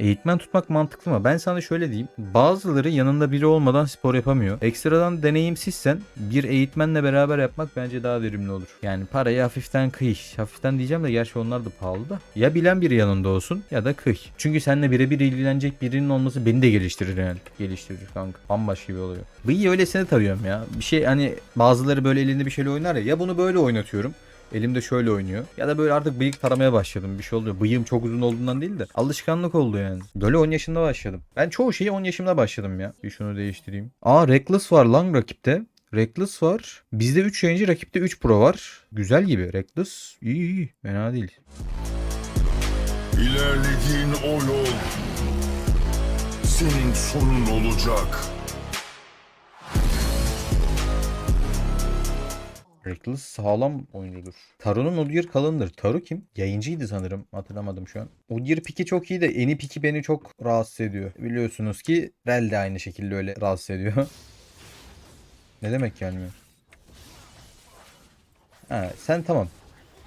Eğitmen tutmak mantıklı mı? Ben sana şöyle diyeyim. Bazıları yanında biri olmadan spor yapamıyor. Ekstradan deneyimsizsen bir eğitmenle beraber yapmak bence daha verimli olur. Yani parayı hafiften kıy. Hafiften diyeceğim de gerçi onlar da pahalı da. Ya bilen biri yanında olsun ya da kıy. Çünkü seninle birebir ilgilenecek birinin olması beni de geliştirir yani. Geliştirir kanka. Bambaşka bir oluyor. Bıyı öylesine tarıyorum ya. Bir şey hani bazıları böyle elinde bir şeyle oynar ya. Ya bunu böyle oynatıyorum. Elimde şöyle oynuyor. Ya da böyle artık bıyık taramaya başladım. Bir şey oluyor. Bıyığım çok uzun olduğundan değil de alışkanlık oldu yani. Böyle 10 yaşında başladım. Ben çoğu şeyi 10 yaşımda başladım ya. Bir şunu değiştireyim. Aa Reckless var lan rakipte. Reckless var. Bizde 3 yayıncı rakipte 3 pro var. Güzel gibi. Reckless iyi iyi. Fena değil. İlerlediğin o yol senin sonun olacak. Reckless sağlam oyuncudur. Taru'nun Udyr kalındır. Taru kim? Yayıncıydı sanırım. Hatırlamadım şu an. Udyr piki çok iyi de eni piki beni çok rahatsız ediyor. Biliyorsunuz ki Rel de aynı şekilde öyle rahatsız ediyor. ne demek gelmiyor? Ha, sen tamam.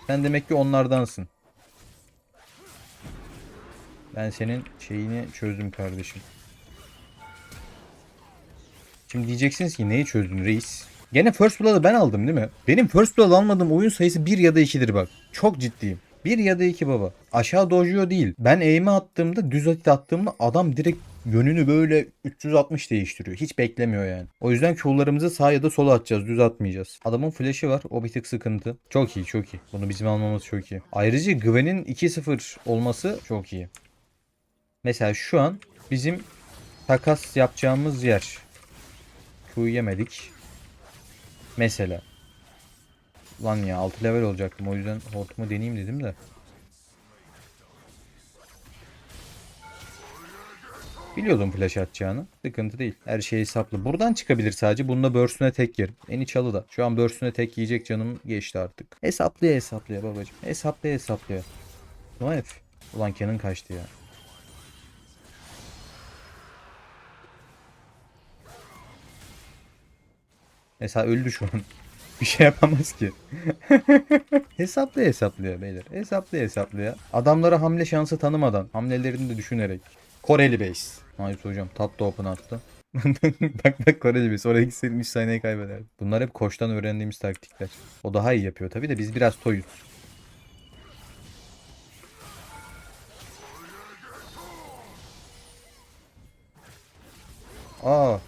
Sen demek ki onlardansın. Ben senin şeyini çözdüm kardeşim. Şimdi diyeceksiniz ki neyi çözdün reis? Gene First Blood'ı ben aldım değil mi? Benim First Blood almadığım oyun sayısı 1 ya da 2'dir bak. Çok ciddiyim. 1 ya da 2 baba. Aşağı dojuyor değil. Ben aim'e attığımda düz atit attığımda adam direkt yönünü böyle 360 değiştiriyor. Hiç beklemiyor yani. O yüzden Q'larımızı sağ ya da sola atacağız. Düz atmayacağız. Adamın flash'ı var. O bir tık sıkıntı. Çok iyi çok iyi. Bunu bizim almamız çok iyi. Ayrıca Gwen'in 2-0 olması çok iyi. Mesela şu an bizim takas yapacağımız yer. Q'yu yemedik. Mesela. Lan ya 6 level olacaktım o yüzden hortumu deneyeyim dedim de. Biliyordum flash atacağını. Sıkıntı değil. Her şey hesaplı. Buradan çıkabilir sadece. Bunda börsüne tek yerim. Eni çalı da. Şu an börsüne tek yiyecek canım geçti artık. Hesaplaya hesaplaya babacım. Hesaplaya hesaplaya. No F. Ulan Canon kaçtı ya. Mesela öldü şu an. Bir şey yapamaz ki. hesaplaya hesaplıyor beyler. Hesaplaya hesaplıyor. Adamlara hamle şansı tanımadan. Hamlelerini de düşünerek. Koreli base. Nice hocam. Top da open attı. bak bak Koreli base. Oraya gitseydim 3 saniye kaybederdim. Bunlar hep koçtan öğrendiğimiz taktikler. O daha iyi yapıyor tabi de biz biraz toyuz. Aa.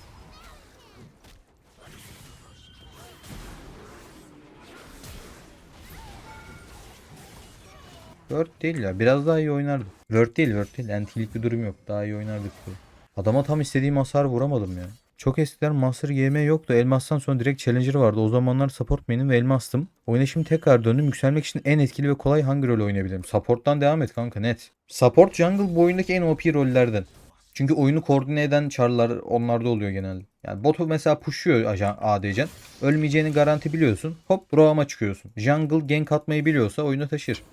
Word değil ya. Biraz daha iyi oynardım. Word değil Word değil. Antilik bir durum yok. Daha iyi oynardık. diye. Adama tam istediğim hasar vuramadım ya. Çok eskiden Master GM yoktu. Elmas'tan sonra direkt Challenger vardı. O zamanlar support main'im ve Elmas'tım. Oyuna şimdi tekrar döndüm. Yükselmek için en etkili ve kolay hangi rol oynayabilirim? Support'tan devam et kanka net. Support jungle bu oyundaki en OP rollerden. Çünkü oyunu koordine eden charlar onlarda oluyor genelde. Yani botu mesela pushuyor ajan ADC'n. Ölmeyeceğini garanti biliyorsun. Hop Braum'a çıkıyorsun. Jungle gank atmayı biliyorsa oyunu taşır.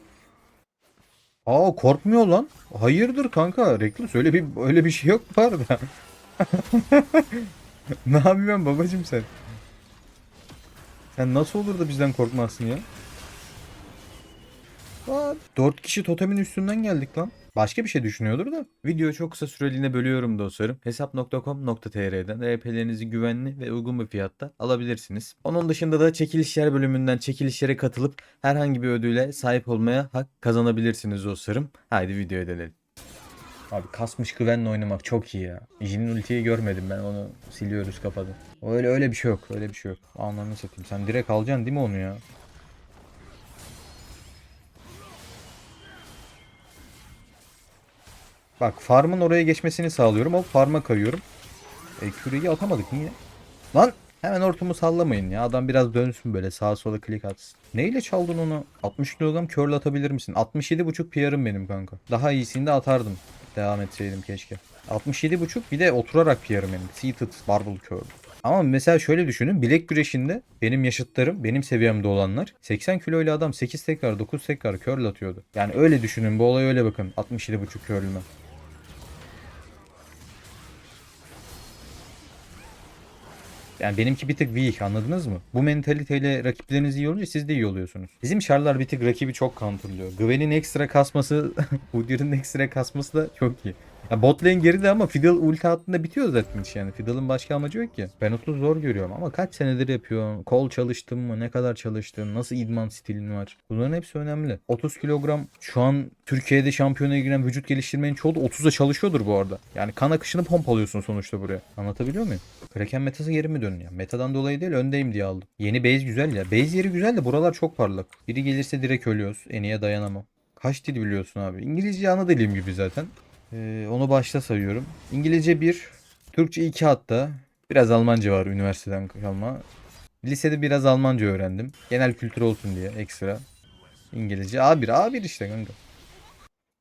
Aa korkmuyor lan. Hayırdır kanka? Reckless öyle bir öyle bir şey yok bu arada. ne yapıyorsun babacım sen? Sen nasıl olur da bizden korkmazsın ya? Aa, 4 kişi totemin üstünden geldik lan. Başka bir şey düşünüyordur da. Videoyu çok kısa süreliğine bölüyorum dostlarım. Hesap.com.tr'den RP'lerinizi güvenli ve uygun bir fiyatta alabilirsiniz. Onun dışında da çekilişler bölümünden çekilişlere katılıp herhangi bir ödüle sahip olmaya hak kazanabilirsiniz dostlarım. Haydi videoya dönelim. Abi kasmış güvenle oynamak çok iyi ya. Jin'in ultiyi görmedim ben onu siliyoruz kapadı. Öyle öyle bir şey yok. Öyle bir şey yok. Anlamını satayım. Sen direkt alacaksın değil mi onu ya? Bak farmın oraya geçmesini sağlıyorum. O farma kayıyorum. E, küreyi atamadık niye? Lan hemen ortamı sallamayın ya. Adam biraz dönsün böyle sağa sola klik atsın. Neyle çaldın onu? 60 kilogram curl atabilir misin? 67.5 PR'ım benim kanka. Daha iyisini de atardım. Devam etseydim keşke. 67.5 bir de oturarak PR'ım benim. Seated Barbell Curl. Ama mesela şöyle düşünün. Bilek güreşinde benim yaşıtlarım, benim seviyemde olanlar 80 kiloyla adam 8 tekrar 9 tekrar curl atıyordu. Yani öyle düşünün. Bu olay öyle bakın. 67.5 curl'üme. Yani benimki bir tık weak anladınız mı? Bu mentaliteyle rakipleriniz iyi siz de iyi oluyorsunuz. Bizim şarlar bir tık rakibi çok counterlıyor. Gwen'in ekstra kasması, Udyr'ın ekstra kasması da çok iyi. Ya bot lane geride ama Fiddle ulti attığında bitiyor zaten iş yani. Fiddle'ın başka amacı yok ki. Ben 30 zor görüyorum ama kaç senedir yapıyorum. Kol çalıştım mı? Ne kadar çalıştın? Nasıl idman stilin var? Bunların hepsi önemli. 30 kilogram şu an Türkiye'de şampiyona giren vücut geliştirmenin çoğu da 30'da çalışıyordur bu arada. Yani kan akışını pompalıyorsun sonuçta buraya. Anlatabiliyor muyum? Kraken metası geri mi dönüyor? Metadan dolayı değil öndeyim diye aldım. Yeni base güzel ya. Base yeri güzel de buralar çok parlak. Biri gelirse direkt ölüyoruz. En iyiye dayanamam. Kaç dil biliyorsun abi? İngilizce ana dilim gibi zaten. Ee, onu başta sayıyorum. İngilizce 1, Türkçe 2 hatta. Biraz Almanca var üniversiteden kalma. Lisede biraz Almanca öğrendim. Genel kültür olsun diye ekstra. İngilizce A1, A1 işte kanka.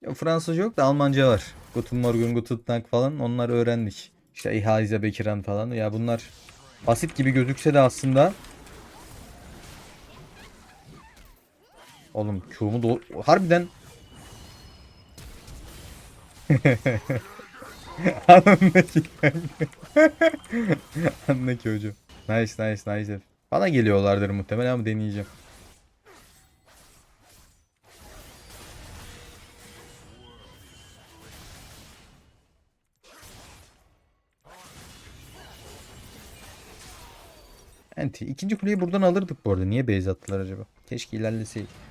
Ya Fransızca yok da Almanca var. Guten Morgen, Guten Tag falan onlar öğrendik. İşte İhaize Bekiran falan. Ya bunlar basit gibi gözükse de aslında Oğlum Q'mu do harbiden Anındaki Anındaki hocam. Nice nice nice. Bana geliyorlardır muhtemelen ama deneyeceğim. Enti. İkinci kuleyi buradan alırdık bu arada. Niye base attılar acaba? Keşke ilerleseydik.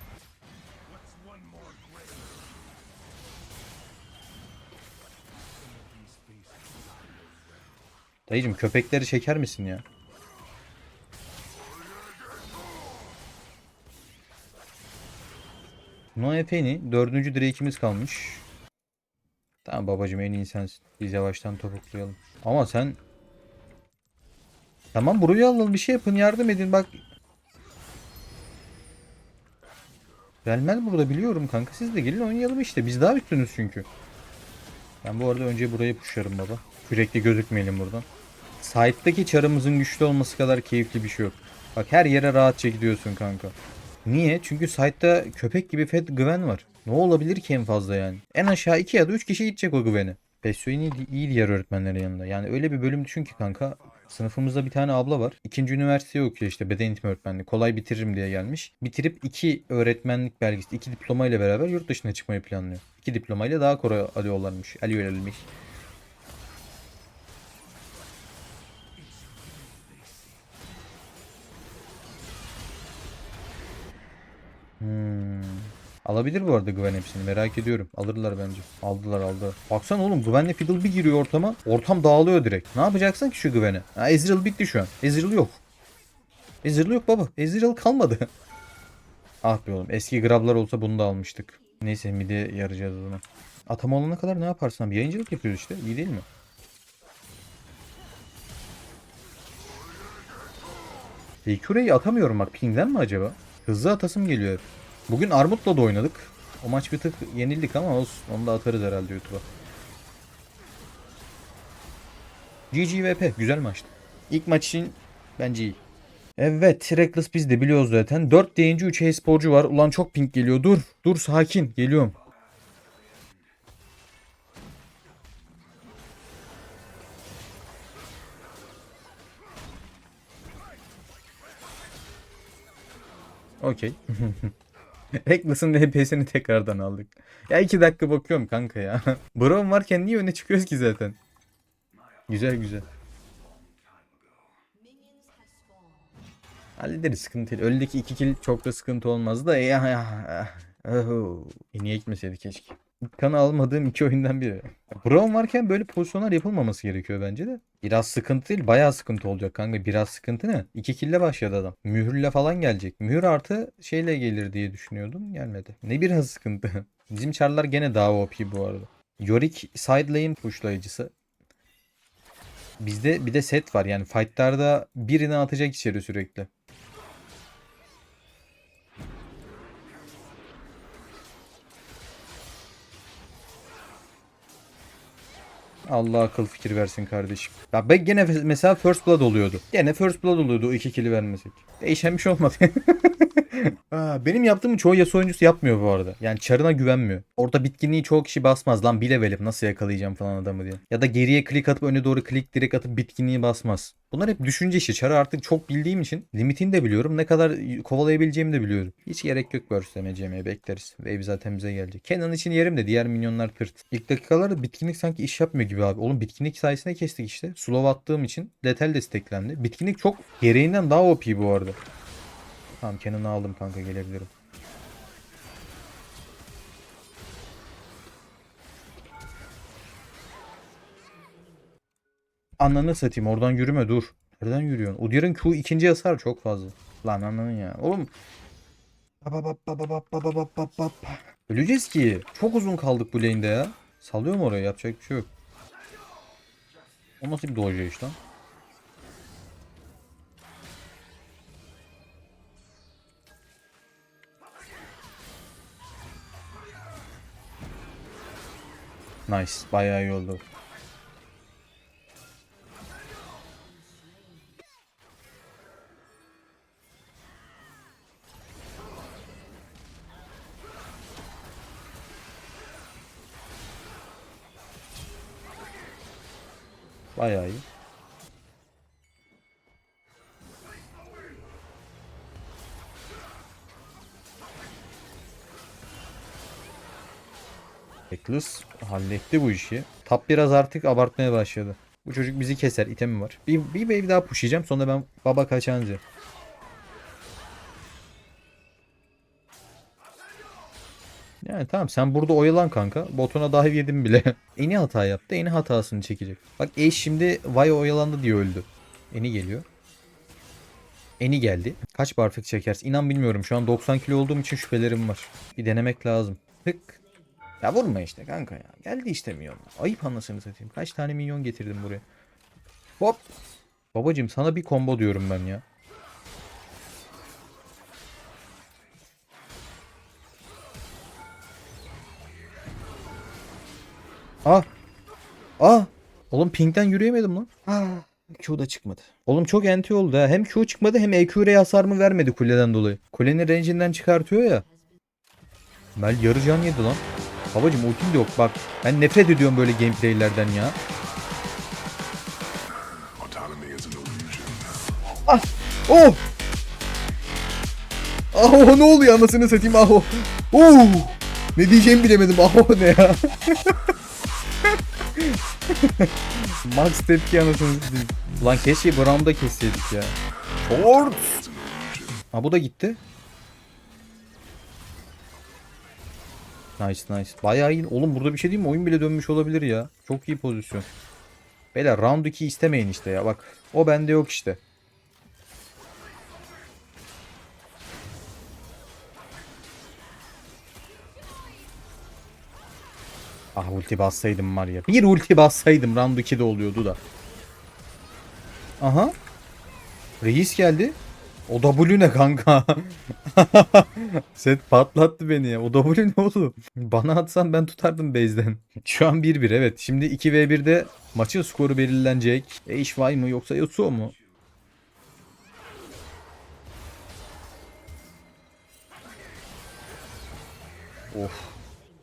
Dayıcım köpekleri çeker misin ya? No Efeni dördüncü direkimiz kalmış. Tamam babacım en iyi sensin. Biz yavaştan topuklayalım. Ama sen Tamam burayı alalım bir şey yapın yardım edin bak. Gelmez burada biliyorum kanka siz de gelin oynayalım işte biz daha üstünüz çünkü. Ben bu arada önce burayı pusharım baba. Sürekli gözükmeyelim buradan. Sahipteki çarımızın güçlü olması kadar keyifli bir şey yok. Bak her yere rahatça gidiyorsun kanka. Niye? Çünkü site'da köpek gibi Fed Gwen var. Ne olabilir ki en fazla yani? En aşağı 2 ya da 3 kişi gidecek o Gwen'e. Besyo'nun iyi, iyi diğer öğretmenlerin yanında. Yani öyle bir bölüm düşün ki kanka. Sınıfımızda bir tane abla var. İkinci üniversiteye okuyor işte beden eğitimi öğretmenliği. Kolay bitiririm diye gelmiş. Bitirip iki öğretmenlik belgesi, iki diploma ile beraber yurt dışına çıkmayı planlıyor. İki diplomayla daha kolay alıyorlarmış. Alıyorlarmış. Alabilir bu arada Gwen hepsini merak ediyorum. Alırlar bence. Aldılar aldı. Baksana oğlum Gwen'le Fiddle bir giriyor ortama. Ortam dağılıyor direkt. Ne yapacaksın ki şu Gwen'e? Ha Ezreal bitti şu an. Ezreal yok. Ezreal yok baba. Ezreal kalmadı. ah be oğlum eski grablar olsa bunu da almıştık. Neyse mide yarayacağız bunu. Atam olana kadar ne yaparsın abi? Yayıncılık yapıyoruz işte. İyi değil mi? Valkyrie'yi atamıyorum bak. Ping'den mi acaba? Hızlı atasım geliyor. Bugün Armut'la da oynadık. O maç bir tık yenildik ama olsun. Onu da atarız herhalde YouTube'a. GGVP. Güzel maçtı. İlk maç için bence iyi. Evet. Reckless biz de biliyoruz zaten. 4 deyince 3 e-sporcu var. Ulan çok ping geliyor. Dur. Dur sakin. Geliyorum. Okey. Reckless'ın DPS'ini tekrardan aldık. Ya iki dakika bakıyorum kanka ya. Brown varken niye öne çıkıyoruz ki zaten? Güzel güzel. Hallederiz sıkıntı değil. Öldeki iki kill çok da sıkıntı olmaz da. Ya, ya, Oho. E niye gitmeseydi keşke. Kanı almadığım iki oyundan biri. Brown varken böyle pozisyonlar yapılmaması gerekiyor bence de. Biraz sıkıntı değil bayağı sıkıntı olacak kanka. Biraz sıkıntı ne? İki kille başladı adam. Mühürle falan gelecek. Mühür artı şeyle gelir diye düşünüyordum. Gelmedi. Ne biraz sıkıntı. Bizim çarlar gene daha OP bu arada. Yorick side lane. Bizde bir de set var yani fightlarda birini atacak içeri sürekli. Allah akıl fikir versin kardeşim. Ya ben gene mesela First Blood oluyordu. Gene First Blood oluyordu o iki kili vermesek. Değişen bir şey olmadı. Benim yaptığımı çoğu Yasuo oyuncusu yapmıyor bu arada. Yani çarına güvenmiyor. Orada bitkinliği çoğu kişi basmaz lan bile verip nasıl yakalayacağım falan adamı diye. Ya da geriye klik atıp öne doğru klik direkt atıp bitkinliği basmaz. Bunlar hep düşünce işi. Çarı artık çok bildiğim için limitini de biliyorum. Ne kadar kovalayabileceğimi de biliyorum. Hiç gerek yok burstlemeyeceğime bekleriz. Wave zaten bize gelecek. Kenan için yerim de diğer minyonlar pırt. İlk dakikalarda bitkinlik sanki iş yapmıyor gibi abi. Oğlum bitkinlik sayesinde kestik işte. Slow attığım için letal desteklendi. Bitkinlik çok gereğinden daha OP bu arada. Tamam Kenan'ı aldım kanka gelebilirim. Ananı satayım oradan yürüme dur. Nereden yürüyorsun? Udyr'ın Q ikinci hasar çok fazla. Lan ananın ya. Oğlum. Öleceğiz ki. Çok uzun kaldık bu lane'de ya. Salıyorum oraya yapacak bir şey yok. O nasıl bir doja iş lan? Nice. Bayağı iyi oldu. Bayağı iyi. Eklis halletti bu işi. Tap biraz artık abartmaya başladı. Bu çocuk bizi keser. itemi var. Bir, bir wave daha pushlayacağım. Sonra ben baba kaçancı. Yani tamam sen burada oyalan kanka. Botuna dive yedim bile. Eni hata yaptı. Eni hatasını çekecek. Bak Ace şimdi Vay oyalandı diye öldü. Eni geliyor. Eni geldi. Kaç barfik çekersin? İnan bilmiyorum. Şu an 90 kilo olduğum için şüphelerim var. Bir denemek lazım. Tık. Ya vurma işte kanka ya. Geldi işte milyon. Ayıp anasını satayım. Kaç tane milyon getirdim buraya. Hop. Babacım sana bir combo diyorum ben ya. Ah. Ah. Oğlum pingden yürüyemedim lan. Ah. Q da çıkmadı. Oğlum çok enti oldu ha. Hem Q çıkmadı hem EQ'ye hasar mı vermedi kuleden dolayı. Kulenin range'inden çıkartıyor ya. Mel yarı can yedi lan. Babacım ultim de yok bak. Ben nefret ediyorum böyle gameplaylerden ya. İs an illusion. Oh! Ne oluyor anasını satayım aho. Oh! Ne diyeceğimi bilemedim aho ne ya. Max tepki anasını satayım. Ulan keşke Braum'da kesseydik ya. Short! Ha bu da gitti. Nice nice. Bayağı iyi. Oğlum burada bir şey değil mi? Oyun bile dönmüş olabilir ya. Çok iyi pozisyon. Beyler round 2 istemeyin işte ya bak. O bende yok işte. Ah ulti bassaydım var ya. Bir ulti bassaydım round 2'de oluyordu da. Aha. Reis geldi. O W ne kanka? Set patlattı beni ya. O W ne oğlum? Bana atsan ben tutardım base'den. Şu an 1-1 evet. Şimdi 2v1'de maçın skoru belirlenecek. HY mı yoksa Yasuo mu? Of.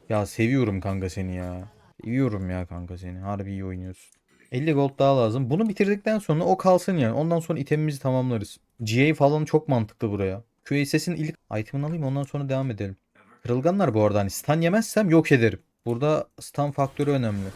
Ya seviyorum kanka seni ya. Seviyorum ya kanka seni. Harbi iyi oynuyorsun. 50 gold daha lazım. Bunu bitirdikten sonra o kalsın yani. Ondan sonra itemimizi tamamlarız. GA falan çok mantıklı buraya. QSS'in ilk itemini alayım ondan sonra devam edelim. Kırılganlar bu arada hani stun yemezsem yok ederim. Burada stun faktörü önemli.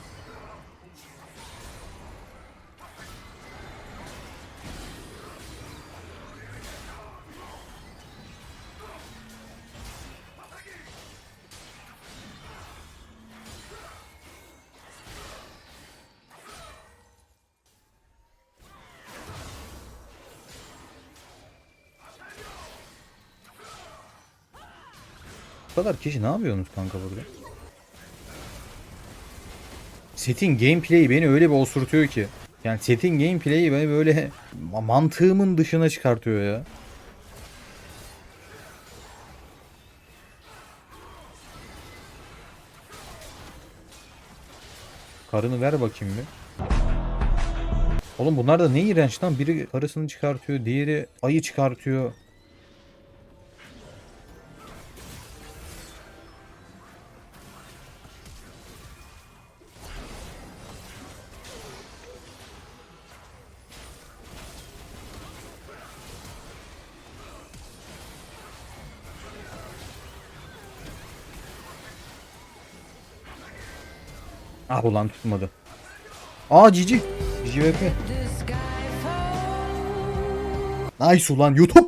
Kadar kişi ne yapıyorsunuz kanka burada? Set'in gameplay'i beni öyle bir osurtuyor ki. Yani set'in gameplay'i beni böyle ma- mantığımın dışına çıkartıyor ya. Karını ver bakayım bir. Oğlum bunlar da ne iğrenç lan. Biri karısını çıkartıyor, diğeri ayı çıkartıyor. Ulan tutmadı. Aa Cici. Cici VP. Nice ulan YouTube.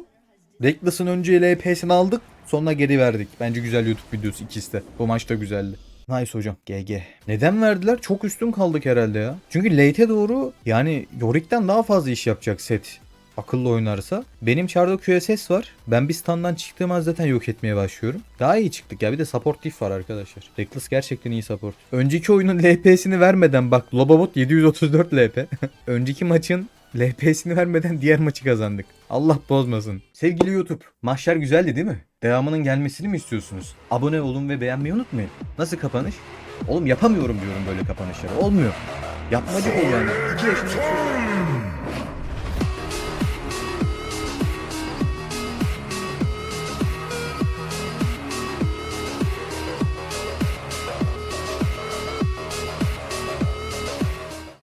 Reckless'ın önce LP'sini aldık. Sonra geri verdik. Bence güzel YouTube videosu ikisi de. Bu maç da güzeldi. Nice hocam. GG. Neden verdiler? Çok üstün kaldık herhalde ya. Çünkü late'e doğru yani Yorik'ten daha fazla iş yapacak set. Akıllı oynarsa. Benim çarda QSS var. Ben bir standdan çıktığım an zaten yok etmeye başlıyorum. Daha iyi çıktık ya. Bir de support diff var arkadaşlar. Reckless gerçekten iyi support. Önceki oyunun LP'sini vermeden bak Lobabot 734 LP. Önceki maçın LP'sini vermeden diğer maçı kazandık. Allah bozmasın. Sevgili YouTube, maçlar güzeldi değil mi? Devamının gelmesini mi istiyorsunuz? Abone olun ve beğenmeyi unutmayın. Nasıl kapanış? Oğlum yapamıyorum diyorum böyle kapanışları. Olmuyor. Yapmacık ol yani. 2 yaşında.